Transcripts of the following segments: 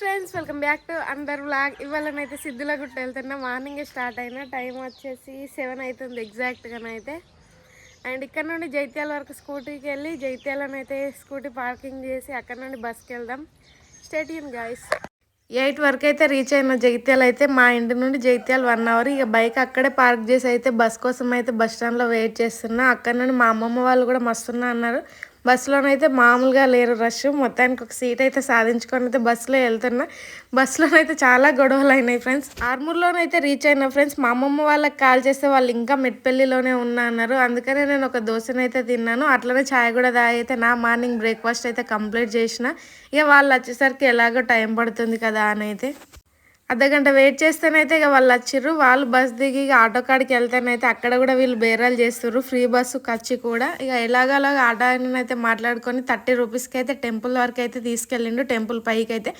Friends welcome back to another vlog. ఇవాళనైతే సిద్ధుల గుట్ట వెళ్తున్నా. Morning start అయినా time వచ్చేసి సెవెన్ అవుతుంది ఎగ్జాక్ట్గానైతే అండ్ ఇక్కడ నుండి జైత్యాల వరకు స్కూటీకి వెళ్ళి జైత్యాలనైతే స్కూటీ పార్కింగ్ చేసి అక్కడ నుండి బస్కి వెళ్దాం. స్టేడియం గాయస్ ఎయిట్ వరకు అయితే రీచ్ అయిన జైత్యాలు అయితే మా ఇంటి నుండి జైత్యాలు వన్ అవర్ ఇక బైక్ అక్కడే పార్క్ చేసి అయితే బస్ కోసం అయితే బస్ స్టాండ్లో వెయిట్ చేస్తున్నా. అక్కడ నుండి మా అమ్మమ్మ వాళ్ళు కూడా మస్తున్నా అన్నారు. బస్సులోనైతే మామూలుగా లేరు రష్. మొత్తానికి ఒక సీట్ అయితే సాధించుకొని అయితే బస్సులో వెళ్తున్నా. బస్సులోనైతే చాలా గొడవలు అయినాయి ఫ్రెండ్స్. ఆర్మూర్లోనైతే రీచ్ అయినా ఫ్రెండ్స్ మా అమ్మమ్మ వాళ్ళకి కాల్ చేస్తే వాళ్ళు ఇంకా మెట్పల్లిలోనే ఉన్నా అన్నారు. అందుకనే నేను ఒక దోశనైతే తిన్నాను. అట్లనే ఛాయ్ కూడా తాగైతే నా మార్నింగ్ బ్రేక్ఫాస్ట్ అయితే కంప్లీట్ చేసిన. ఇక వాళ్ళు వచ్చేసరికి ఎలాగో టైం పడుతుంది కదా అని అయితే అర్ధగంట వెయిట్ చేస్తేనైతే ఇక వాళ్ళు వచ్చిర్రు. వాళ్ళు బస్ దిగి ఇక ఆటో కాడికి వెళ్తేనైతే అక్కడ కూడా వీళ్ళు బేరాలు చేస్తుర్రు. ఫ్రీ బస్సు ఖర్చు కూడా. ఇక ఎలాగలాగా ఆటో అయితే మాట్లాడుకొని థర్టీ రూపీస్కి అయితే టెంపుల్ వరకు అయితే తీసుకెళ్ళిండు. టెంపుల్ పైకి అయితే.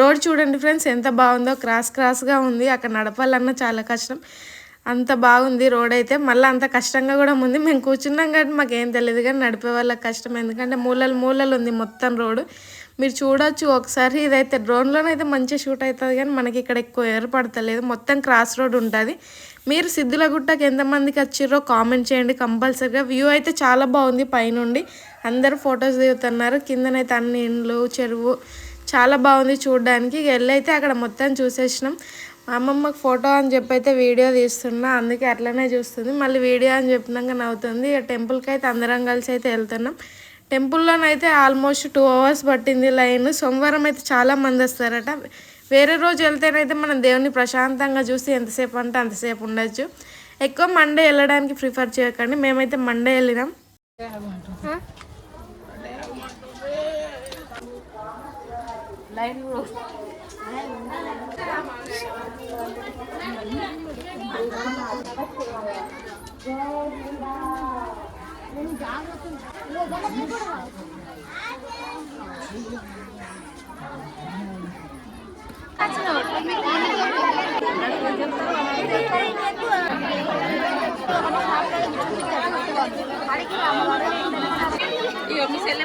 రోడ్ చూడండి ఫ్రెండ్స్ ఎంత బాగుందో. క్రాస్ క్రాస్గా ఉంది. అక్కడ నడపాలన్నా చాలా కష్టం. అంత బాగుంది రోడ్ అయితే. మళ్ళీ అంత కష్టంగా కూడా ఉంది. మేము కూర్చున్నాం కాబట్టి మాకేం తెలియదు కానీ నడిపే వాళ్ళకి కష్టం. ఎందుకంటే మూలలు మూలలు ఉంది మొత్తం రోడ్డు మీరు చూడొచ్చు ఒకసారి. ఇదైతే డ్రోన్లోనైతే మంచిగా షూట్ అవుతుంది కానీ మనకి ఇక్కడ ఎక్కువ ఏర్పడతలేదు. మొత్తం క్రాస్ రోడ్ ఉంటుంది. మీరు సిద్ధులగుట్టకి ఎంతమందికి వచ్చిర్రో కామెంట్ చేయండి. కంపల్సరీగా వ్యూ అయితే చాలా బాగుంది పైనుండి. అందరూ ఫొటోస్ దిగుతున్నారు. కిందనైతే అన్ని ఇండ్లు చెరువు చాలా బాగుంది చూడడానికి. వెళ్ళైతే అక్కడ మొత్తం చూసేసినాం. మా అమ్మమ్మకి ఫోటో అని చెప్పి అయితే వీడియో తీస్తున్నా అందుకే అట్లనే చూస్తుంది. మళ్ళీ వీడియో అని చెప్పినాక నవ్వుతుంది. ఇక టెంపుల్కి అయితే అందరం కలిసి అయితే వెళ్తున్నాం. టెంపుల్లోనైతే ఆల్మోస్ట్ టూ అవర్స్ పట్టింది లైన్. సోమవారం అయితే చాలా మంది వస్తారట. వేరే రోజు వెళ్తేనైతే మనం దేవుని ప్రశాంతంగా చూసి ఎంతసేపు అంటే అంతసేపు ఉండొచ్చు. ఎక్కువ మండే వెళ్ళడానికి ప్రిఫర్ చేయకండి. మేమైతే మండే వెళ్ళినాం. lain dulu. Iya, misalnya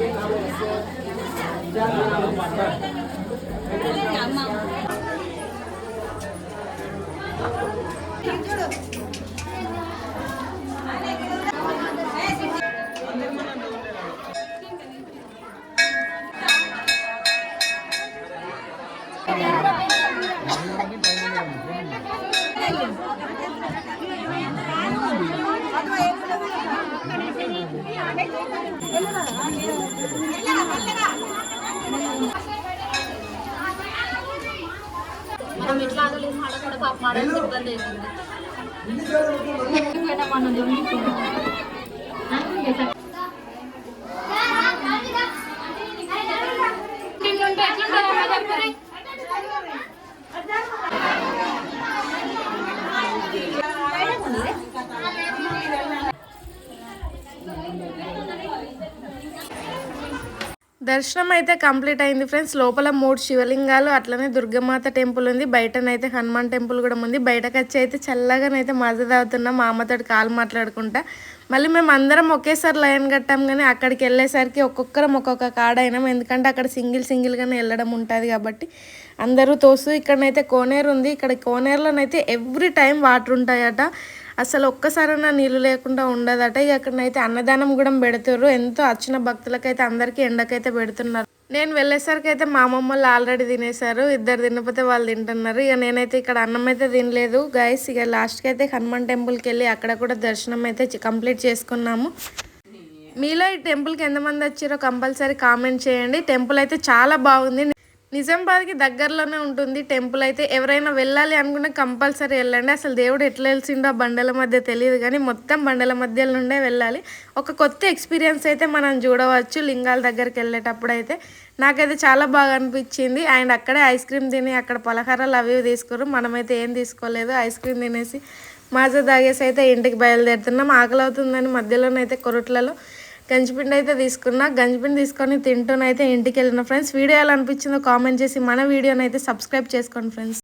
Jangan lupa. మనం ఇట్లా ఆగలేదు మాట కూడా పాప మాడడానికి ఇబ్బంది అవుతుంది ఎందుకంటే మనం దర్శనం అయితే కంప్లీట్ అయింది ఫ్రెండ్స్. లోపల మూడు శివలింగాలు అట్లనే దుర్గమాత టెంపుల్ ఉంది. బయటనైతే హనుమాన్ టెంపుల్ కూడా ఉంది. బయటకు వచ్చి అయితే చల్లగానైతే మజా తాగుతున్నాం మా అమ్మతోటి కాలు మాట్లాడుకుంటా. మళ్ళీ మేము అందరం ఒకేసారి లైన్ కట్టాం కానీ అక్కడికి వెళ్ళేసరికి ఒక్కొక్కరం ఒక్కొక్క కాడ అయినాం ఎందుకంటే అక్కడ సింగిల్ సింగిల్గానే వెళ్ళడం ఉంటుంది కాబట్టి అందరూ తోసు ఇక్కడనైతే కోనేరు ఉంది. ఇక్కడ కోనేరులోనైతే ఎవ్రీ టైం వాటర్ ఉంటాయట. అసలు ఒక్కసారైనా నీళ్ళు లేకుండా ఉండదట. ఇక అక్కడనైతే అన్నదానం కూడా పెడుతుర్రు. ఎంతో వచ్చిన భక్తులకైతే అందరికీ ఎండకైతే పెడుతున్నారు. నేను వెళ్ళేసరికి అయితే మా అమ్మమ్మ వాళ్ళు ఆల్రెడీ తినేశారు. ఇద్దరు తినకపోతే వాళ్ళు తింటున్నారు. ఇక నేనైతే ఇక్కడ అన్నం అయితే తినలేదు. గైస్ ఇక లాస్ట్కి అయితే హనుమాన్ టెంపుల్కి వెళ్ళి అక్కడ కూడా దర్శనం అయితే కంప్లీట్ చేసుకున్నాము. మీలో ఈ టెంపుల్కి ఎంతమంది వచ్చారో కంపల్సరీ కామెంట్ చేయండి. టెంపుల్ అయితే చాలా బాగుంది. నిజామాబాద్కి దగ్గరలోనే ఉంటుంది టెంపుల్ అయితే. ఎవరైనా వెళ్ళాలి అనుకుంటే కంపల్సరీ వెళ్ళండి. అసలు దేవుడు ఎట్లా వెలిసిండో ఆ బండల మధ్య తెలియదు కానీ మొత్తం బండల మధ్య నుండే వెళ్ళాలి. ఒక కొత్త ఎక్స్పీరియన్స్ అయితే మనం చూడవచ్చు లింగాల దగ్గరికి వెళ్ళేటప్పుడు అయితే. నాకైతే చాలా బాగా అనిపించింది. అండ్ అక్కడే ఐస్ క్రీమ్ తిని అక్కడ పలహారాలు అవి ఇవి తీసుకురు. మనమైతే ఏం తీసుకోలేదు. ఐస్ క్రీమ్ తినేసి మాజా తాగేసి అయితే ఇంటికి బయలుదేరుతున్నాం. ఆకలి అవుతుందని మధ్యలోనైతే కొరట్లలో గంజిపిండి అయితే తీసుకున్నా. గంజిపిండి తీసుకొని తింటూనైతే ఇంటికి వెళ్ళిన ఫ్రెండ్స్. వీడియో ఎలా అనిపించిందో కామెంట్ చేసి మన వీడియోని అయితే సబ్స్క్రైబ్ చేసుకోండి ఫ్రెండ్స్.